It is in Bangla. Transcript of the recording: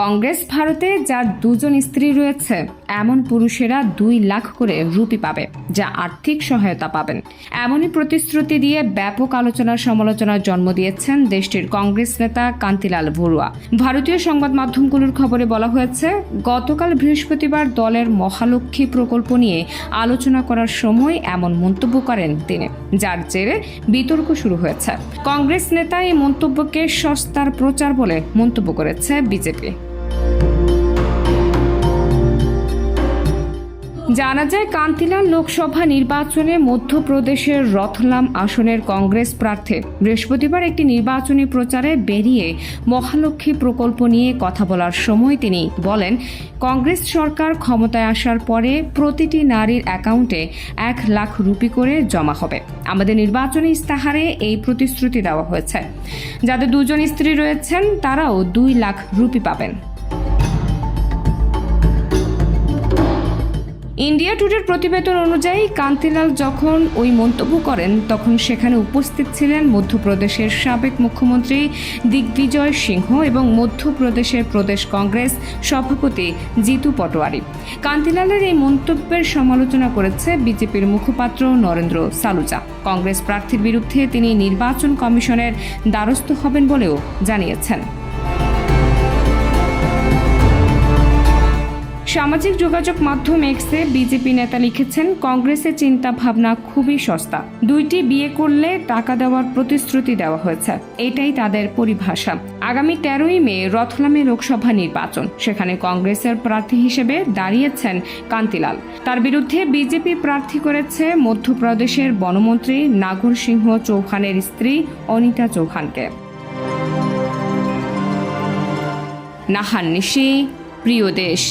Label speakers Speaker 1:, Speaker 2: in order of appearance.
Speaker 1: কংগ্রেস ভারতে যার দুজন স্ত্রী রয়েছে, এমন পুরুষেরা দুই লাখ করে রুপি পাবে, যা আর্থিক সহায়তা পাবেন। এমনই প্রতিশ্রুতি দিয়ে ব্যাপক আলোচনার সমালোচনার জন্ম দিয়েছেন দেশটির কংগ্রেস নেতা কান্তিলাল ভরুয়া। ভারতীয় সংবাদ মাধ্যমগুলোর খবরে বলা হয়েছে, গতকাল বৃহস্পতিবার দলের মহালক্ষ্মী প্রকল্প নিয়ে আলোচনা করার সময় এমন মন্তব্য করেন তিনি, যার জেরে বিতর্ক শুরু হয়েছে। কংগ্রেস নেতা এই মন্তব্যকে সস্তার প্রচার বলে মন্তব্য করেছে বিজেপি। জানা যায়, কান্তিলাল লোকসভা নির্বাচনে মধ্যপ্রদেশের রথলাম আসনের কংগ্রেস প্রার্থী। বৃহস্পতিবার একটি নির্বাচনী প্রচারে বেরিয়ে মহালক্ষ্মী প্রকল্প নিয়ে কথা বলার সময় তিনি বলেন, কংগ্রেস সরকার ক্ষমতায় আসার পরে প্রতিটি নারীর অ্যাকাউন্টে এক লাখ রুপি করে জমা হবে। আমাদের নির্বাচনী ইস্তাহারে এই প্রতিশ্রুতি দেওয়া হয়েছে। যাদের দুজন স্ত্রী রয়েছেন, তারাও দুই লাখ রুপি পাবেন। ইন্ডিয়া টুডের প্রতিবেদন অনুযায়ী, কান্তিলাল যখন ওই মন্তব্য করেন, তখন সেখানে উপস্থিত ছিলেন মধ্যপ্রদেশের সাবেক মুখ্যমন্ত্রী দিগ্বিজয় সিংহ এবং মধ্যপ্রদেশের প্রদেশ কংগ্রেস সভাপতি জিতু পটোয়ারি কান্তিলালের এই মন্তব্যের সমালোচনা করেছে বিজেপির মুখপাত্র নরেন্দ্র সালুজা। কংগ্রেস প্রার্থীর বিরুদ্ধে তিনি নির্বাচন কমিশনের দ্বারস্থ হবেন বলেও জানিয়েছেন। সামাজিক যোগাযোগ মাধ্যম এক্সে বিজেপি নেতা লিখেছেন, কংগ্রেসের চিন্তা ভাবনা খুবই সস্তা। দুইটি বিয়ে করলে টাকা দেওয়ার প্রতিশ্রুতি দেওয়া হয়েছে। এটাই তাদের পরিভাষা। আগামী তেরোই মে রথলামে লোকসভা নির্বাচন। সেখানে কংগ্রেসের প্রার্থী হিসেবে দাঁড়িয়েছেন কান্তিলাল। তার বিরুদ্ধে বিজেপি প্রার্থী করেছে মধ্যপ্রদেশের বনমন্ত্রী নাগর সিংহ চৌহানের স্ত্রী অনিতা চৌহানকে। নাহান নিশি, প্রিয় দেশ।